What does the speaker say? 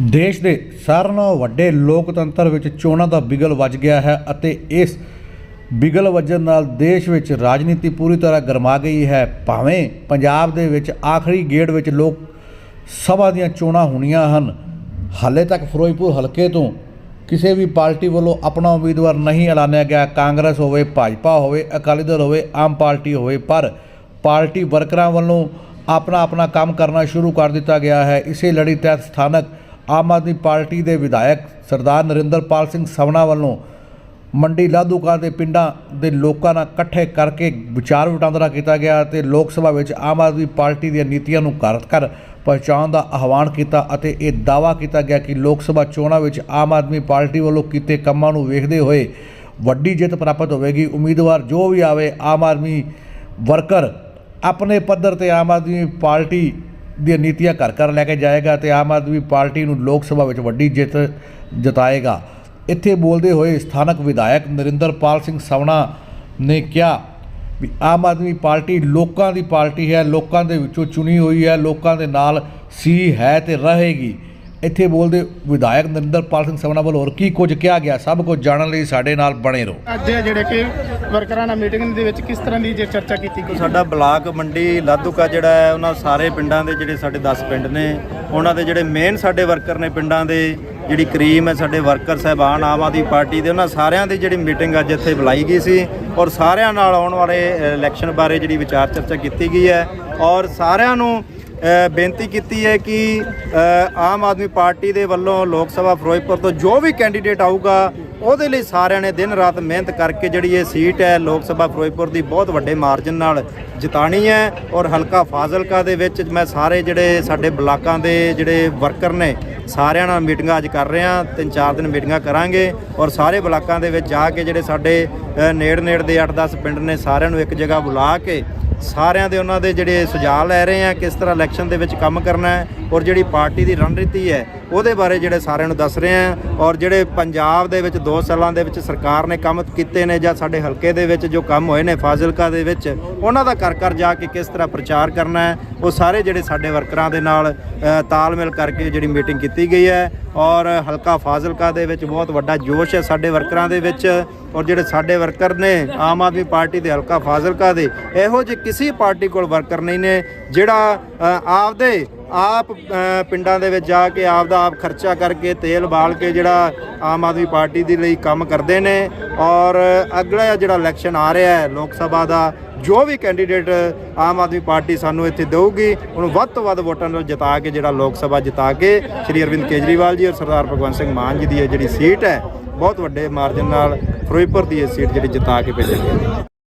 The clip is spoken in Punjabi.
ਦੇਸ਼ ਦੇ ਸਾਰਿਆਂ ਨਾਲੋਂ ਵੱਡੇ ਲੋਕਤੰਤਰ ਵਿੱਚ ਚੋਣਾਂ ਦਾ ਬਿਗਲ ਵੱਜ ਗਿਆ ਹੈ ਅਤੇ ਇਸ ਬਿਗਲ ਵੱਜਣ ਨਾਲ ਦੇਸ਼ ਵਿੱਚ ਰਾਜਨੀਤੀ ਪੂਰੀ ਤਰ੍ਹਾਂ ਗਰਮਾ ਗਈ ਹੈ। ਭਾਵੇਂ ਪੰਜਾਬ ਦੇ ਵਿੱਚ ਆਖਰੀ ਗੇੜ ਵਿੱਚ ਲੋਕ ਸਭਾ ਦੀਆਂ ਚੋਣਾਂ ਹੋਣੀਆਂ ਹਨ, ਹਾਲੇ ਤੱਕ ਫਿਰੋਜ਼ਪੁਰ ਹਲਕੇ ਤੋਂ ਕਿਸੇ ਵੀ ਪਾਰਟੀ ਵੱਲੋਂ ਆਪਣਾ ਉਮੀਦਵਾਰ ਨਹੀਂ ਐਲਾਨਿਆ ਗਿਆ। ਕਾਂਗਰਸ ਹੋਵੇ, ਭਾਜਪਾ ਹੋਵੇ, ਅਕਾਲੀ ਦਲ ਹੋਵੇ, ਆਮ ਪਾਰਟੀ ਹੋਵੇ, ਪਰ ਪਾਰਟੀ ਵਰਕਰਾਂ ਵੱਲੋਂ ਆਪਣਾ ਆਪਣਾ ਕੰਮ ਕਰਨਾ ਸ਼ੁਰੂ ਕਰ ਦਿੱਤਾ ਗਿਆ ਹੈ। ਇਸੇ ਲੜੀ ਤਹਿਤ ਸਥਾਨਕ ਆਮ ਆਦਮੀ ਪਾਰਟੀ ਦੇ ਵਿਧਾਇਕ ਸਰਦਾਰ ਨਰਿੰਦਰਪਾਲ ਸਿੰਘ ਸਵਣਾ ਵੱਲੋਂ ਮੰਡੀ ਲਾਧੂਕਾ ਦੇ ਪਿੰਡਾਂ ਦੇ ਲੋਕਾਂ ਨਾਲ ਇਕੱਠੇ ਕਰਕੇ ਵਿਚਾਰ ਵਟਾਂਦਰਾ ਕੀਤਾ ਗਿਆ ਅਤੇ ਲੋਕ ਸਭਾ ਵਿੱਚ ਆਮ ਆਦਮੀ ਪਾਰਟੀ ਦੀਆਂ ਨੀਤੀਆਂ ਨੂੰ ਘਰ ਘਰ ਪਹੁੰਚਾਉਣ ਦਾ ਆਹਵਾਨ ਕੀਤਾ ਅਤੇ ਇਹ ਦਾਅਵਾ ਕੀਤਾ ਗਿਆ ਕਿ ਲੋਕ ਸਭਾ ਚੋਣਾਂ ਵਿੱਚ ਆਮ ਆਦਮੀ ਪਾਰਟੀ ਵੱਲੋਂ ਕੀਤੇ ਕੰਮਾਂ ਨੂੰ ਵੇਖਦੇ ਹੋਏ ਵੱਡੀ ਜਿੱਤ ਪ੍ਰਾਪਤ ਹੋਵੇਗੀ। ਉਮੀਦਵਾਰ ਜੋ ਵੀ ਆਵੇ, ਆਮ ਆਦਮੀ ਵਰਕਰ ਆਪਣੇ ਪੱਧਰ ਤੇ ਆਮ ਆਦਮੀ ਪਾਰਟੀ ਦੀਆਂ ਨੀਤੀਆਂ ਘਰ ਘਰ ਲੈ ਕੇ ਜਾਏਗਾ ਤੇ ਆਮ ਆਦਮੀ ਪਾਰਟੀ ਨੂੰ ਲੋਕ ਸਭਾ ਵਿੱਚ ਵੱਡੀ ਜਿੱਤ ਜਤਾਏਗਾ। ਇੱਥੇ ਬੋਲਦੇ ਹੋਏ ਸਥਾਨਕ ਵਿਧਾਇਕ ਨਰਿੰਦਰਪਾਲ ਸਿੰਘ ਸਵਣਾ ਨੇ ਕਿਹਾ ਵੀ ਆਮ ਆਦਮੀ ਪਾਰਟੀ ਲੋਕਾਂ ਦੀ ਪਾਰਟੀ ਹੈ, ਲੋਕਾਂ ਦੇ ਵਿੱਚੋਂ ਚੁਣੀ ਹੋਈ ਹੈ, ਲੋਕਾਂ ਦੇ ਨਾਲ ਸੀ, ਹੈ ਤੇ ਰਹੇਗੀ। ਇੱਥੇ ਬੋਲਦੇ ਵਿਧਾਇਕ ਨਰਿੰਦਰਪਾਲ ਸਿੰਘ ਸਵਣਾ ਵੱਲੋਂ ਹੋਰ ਕੀ ਕੁਝ ਕਿਹਾ ਗਿਆ? ਸਭ ਕੁਝ ਜਾਣਨ ਲਈ ਸਾਡੇ ਨਾਲ ਬਣੇ ਰਹੋ। ਅੱਜ ਜਿਹੜੇ ਕਿ ਵਰਕਰਾਂ ਨਾਲ ਮੀਟਿੰਗ ਦੇ ਵਿੱਚ ਕਿਸ ਤਰ੍ਹਾਂ ਦੀ ਜੇ ਚਰਚਾ ਕੀਤੀ ਗਈ? ਸਾਡਾ ਬਲਾਕ ਮੰਡੀ ਲਾਧੂਕਾ ਜਿਹੜਾ ਹੈ ਉਹਨਾਂ ਸਾਰੇ ਪਿੰਡਾਂ ਦੇ ਜਿਹੜੇ ਸਾਡੇ 10 ਪਿੰਡ ਨੇ ਉਹਨਾਂ ਦੇ ਜਿਹੜੇ ਮੇਨ ਸਾਡੇ ਵਰਕਰ ਨੇ ਪਿੰਡਾਂ ਦੇ ਜਿਹੜੀ ਕਰੀਮ ਹੈ ਸਾਡੇ ਵਰਕਰ ਸਹਿਬਾਨ ਆਮ ਆਦਮੀ ਪਾਰਟੀ ਦੇ ਉਹਨਾਂ ਸਾਰਿਆਂ ਦੀ ਜਿਹੜੀ ਮੀਟਿੰਗ ਅੱਜ ਇੱਥੇ ਬੁਲਾਈ ਗਈ ਸੀ ਔਰ ਸਾਰਿਆਂ ਨਾਲ ਆਉਣ ਵਾਲੇ ਇਲੈਕਸ਼ਨ ਬਾਰੇ ਜਿਹੜੀ ਵਿਚਾਰ ਚਰਚਾ ਕੀਤੀ ਗਈ ਹੈ ਔਰ ਸਾਰਿਆਂ ਨੂੰ ਬੇਨਤੀ ਕੀਤੀ ਹੈ ਕਿ ਆਮ ਆਦਮੀ ਪਾਰਟੀ ਦੇ ਵੱਲੋਂ ਲੋਕ ਸਭਾ ਫਿਰੋਜ਼ਪੁਰ ਤੋਂ ਜੋ ਵੀ ਕੈਂਡੀਡੇਟ ਆਊਗਾ, ਉਹਦੇ ਲਈ ਸਾਰਿਆਂ ਨੇ ਦਿਨ ਰਾਤ ਮਿਹਨਤ ਕਰਕੇ ਜਿਹੜੀ ਇਹ ਸੀਟ ਹੈ, ਲੋਕ ਸਭਾ ਫਿਰੋਜ਼ਪੁਰ ਦੀ ਬਹੁਤ ਵੱਡੇ ਮਾਰਜਨ ਨਾਲ ਜਿਤਾਣੀ ਹੈ ਔਰ ਹਲਕਾ ਫਾਜ਼ਿਲਕਾ ਦੇ ਵਿੱਚ ਮੈਂ ਸਾਰੇ ਜਿਹੜੇ ਸਾਡੇ ਬਲਾਕਾਂ ਦੇ ਜਿਹੜੇ ਵਰਕਰ ਨੇ, ਸਾਰਿਆਂ ਨਾਲ ਮੀਟਿੰਗਾਂ ਅੱਜ ਕਰ ਰਹੇ ਹਾਂ ਤਿੰਨ ਚਾਰ ਦਿਨ ਮੀਟਿੰਗਾਂ ਕਰਾਂਗੇ ਔਰ ਸਾਰੇ ਬਲਾਕਾਂ ਦੇ ਵਿੱਚ ਜਾ ਕੇ ਜਿਹੜੇ ਸਾਡੇ ਨੇੜ ਨੇੜ ਦੇ 8-10 ਪਿੰਡ ਨੇ, ਸਾਰਿਆਂ ਨੂੰ ਇੱਕ ਜਗ੍ਹਾ ਬੁਲਾ ਕੇ ਸਾਰਿਆਂ ਦੇ ਉਹਨਾਂ ਦੇ ਜਿਹੜੇ ਸੁਝਾਅ ਲੈ ਰਹੇ ਆ, ਕਿਸ ਤਰ੍ਹਾਂ ਇਲੈਕਸ਼ਨ ਦੇ ਵਿੱਚ ਕੰਮ ਕਰਨਾ ਹੈ ਔਰ ਜਿਹੜੀ ਪਾਰਟੀ ਦੀ ਰਣਨੀਤੀ ਹੈ, ਉਹਦੇ ਬਾਰੇ ਜਿਹੜੇ ਸਾਰਿਆਂ ਨੂੰ ਦੱਸ ਰਹੇ ਆ ਔਰ ਜਿਹੜੇ ਪੰਜਾਬ ਦੇ ਵਿੱਚ 2 ਸਾਲਾਂ ਦੇ ਵਿੱਚ ਸਰਕਾਰ ਨੇ ਕੰਮ ਕੀਤੇ ਨੇ ਜਾਂ ਸਾਡੇ ਹਲਕੇ ਦੇ ਵਿੱਚ ਜੋ ਕੰਮ ਹੋਏ ਨੇ ਫਾਜ਼ਿਲਕਾ ਦੇ ਵਿੱਚ, ਉਹਨਾਂ ਦਾ ਕਰ ਕਰ ਜਾ ਕੇ ਕਿਸ ਤਰ੍ਹਾਂ ਪ੍ਰਚਾਰ ਕਰਨਾ ਹੈ, ਉਹ ਸਾਰੇ ਜਿਹੜੇ ਸਾਡੇ ਵਰਕਰਾਂ ਦੇ ਨਾਲ ਤਾਲਮੇਲ ਕਰਕੇ ਜਿਹੜੀ ਮੀਟਿੰਗ ਕੀਤੀ ਗਈ ਹੈ ਔਰ ਹਲਕਾ ਫਾਜ਼ਿਲਕਾ ਦੇ ਵਿੱਚ ਬਹੁਤ ਵੱਡਾ ਜੋਸ਼ ਹੈ ਸਾਡੇ ਵਰਕਰਾਂ ਦੇ ਵਿੱਚ ਔਰ ਜਿਹੜੇ ਸਾਡੇ ਵਰਕਰ ਨੇ ਆਮ ਆਦਮੀ ਪਾਰਟੀ ਦੇ ਹਲਕਾ ਫਾਜ਼ਿਲਕਾ ਦੇ, ਇਹੋ ਜਿਹੇ ਕਿਸੇ ਪਾਰਟੀ ਕੋਲ ਵਰਕਰ ਨਹੀਂ ਨੇ ਜਿਹੜਾ ਆਪਦੇ ਆਪ ਪਿੰਡਾਂ ਦੇ ਵਿੱਚ ਜਾ ਕੇ ਆਪ ਦਾ ਆਪ ਖਰਚਾ ਕਰਕੇ ਤੇਲ ਬਾਲ ਕੇ ਜਿਹੜਾ ਆਮ ਆਦਮੀ ਪਾਰਟੀ ਦੇ ਲਈ ਕੰਮ ਕਰਦੇ ਨੇ ਔਰ ਅਗਲਾ ਜਿਹੜਾ ਇਲੈਕਸ਼ਨ ਆ ਰਿਹਾ ਹੈ ਲੋਕ ਸਭਾ ਦਾ, ਜੋ ਵੀ ਕੈਂਡੀਡੇਟ ਆਮ ਆਦਮੀ ਪਾਰਟੀ ਸਾਨੂੰ ਇੱਥੇ ਦੇਊਗੀ, ਉਹਨੂੰ ਵੱਧ ਤੋਂ ਵੱਧ ਵੋਟਾਂ ਨਾਲ ਜਿਤਾ ਕੇ ਜਿਹੜਾ ਲੋਕ ਸਭਾ ਜਿਤਾ ਕੇ ਸ਼੍ਰੀ ਅਰਵਿੰਦ ਕੇਜਰੀਵਾਲ ਜੀ ਔਰ ਸਰਦਾਰ ਭਗਵੰਤ ਸਿੰਘ ਮਾਨ ਜੀ ਦੀ ਇਹ ਜਿਹੜੀ ਸੀਟ ਹੈ, ਬਹੁਤ ਵੱਡੇ ਮਾਰਜਨ ਨਾਲ ਫਿਰੋਜ਼ਪੁਰ ਦੀ ਇਹ ਸੀਟ ਜਿਹੜੀ ਜਿਤਾ ਕੇ ਭੇਜਣਗੇ।